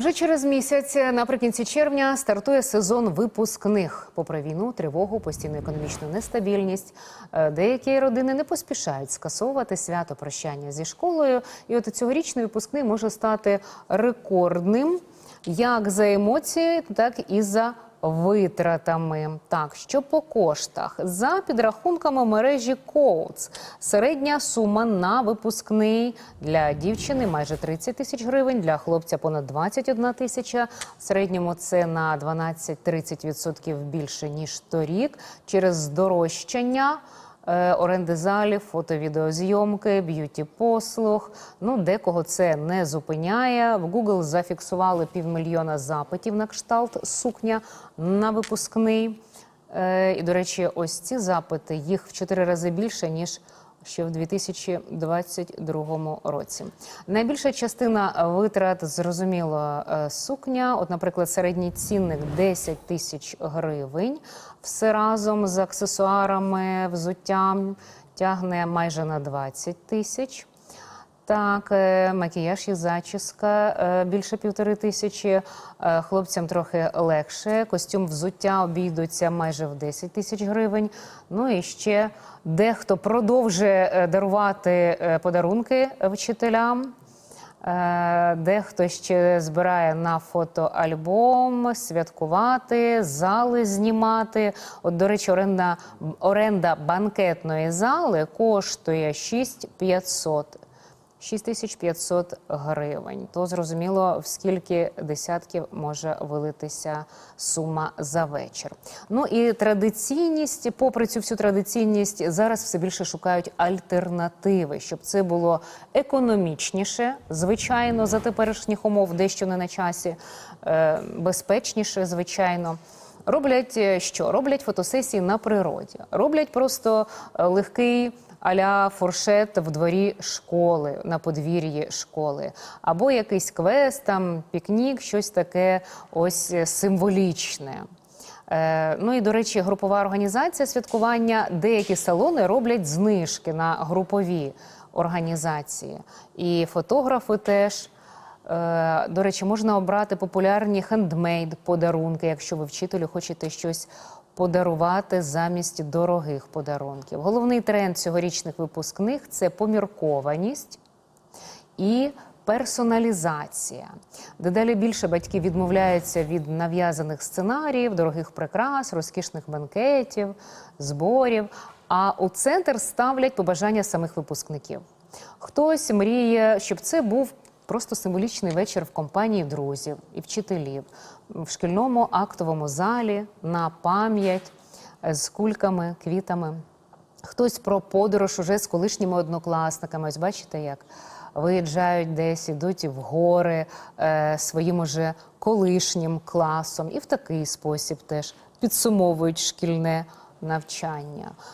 Вже через місяць, наприкінці червня, стартує сезон випускних. Попри війну, тривогу, постійну економічну нестабільність. е, Деякі родини не поспішають скасовувати свято прощання зі школою. І от цьогорічний випускний може стати рекордним як за емоції, так і за витратами. Так, що по коштах за підрахунками мережі Коутс, середня сума на випускний для дівчини майже 30 тисяч гривень, для хлопця понад 21 тисяча. В середньому це на 12-30% більше ніж торік через здорожчання. Е, Оренди залів, фото-відеозйомки, б'юті послуг. Ну декого це не зупиняє. В Google зафіксували півмільйона запитів на кшталт сукня на випускний. Е, І, до речі, ось ці запити їх в чотири рази більше ніж ще в 2022 році. Найбільша частина витрат зрозуміло е, сукня. От, наприклад, середній цінник 10 тисяч гривень. Все разом з аксесуарами, взуттям тягне майже на 20 тисяч. Так, е, макіяж і зачіска е, більше півтори тисячі. Е, Хлопцям трохи легше. Костюм взуття обійдуться майже в 10 тисяч гривень. Ну і ще дехто продовжує дарувати подарунки вчителям. Дехто ще збирає на фотоальбом, святкувати, зали знімати. От, до речі, оренда, оренда банкетної зали коштує 6500. 6500 гривень. То зрозуміло, в скільки десятків може вилитися сума за вечір. Ну і традиційність, попри цю всю традиційність, зараз все більше шукають альтернативи, щоб це було економічніше, звичайно, за теперішніх умов, дещо не на часі, е, безпечніше, звичайно. Роблять е, що? Роблять фотосесії на природі, роблять просто е, легкий аля фуршет в дворі школи, на подвір'ї школи, або якийсь квест, там пікнік, щось таке ось е, символічне. Ну і до речі, групова організація святкування. Деякі салони роблять знижки на групові організації, і фотографи теж. Е, До речі, можна обрати популярні хендмейд подарунки, якщо ви вчителю хочете щось подарувати замість дорогих подарунків. Головний тренд цьогорічних випускних це поміркованість і персоналізація. Дедалі більше батьки відмовляються від нав'язаних сценаріїв, дорогих прикрас, розкішних банкетів, зборів. А у центр ставлять побажання самих випускників. Хтось мріє, щоб це був просто символічний вечір в компанії друзів і вчителів в шкільному актовому залі на пам'ять е, з кульками, квітами. Хтось про подорож уже з колишніми однокласниками. Ось бачите, як виїжджають десь, ідуть в гори е, своїм уже колишнім класом, і в такий спосіб теж підсумовують шкільне навчання.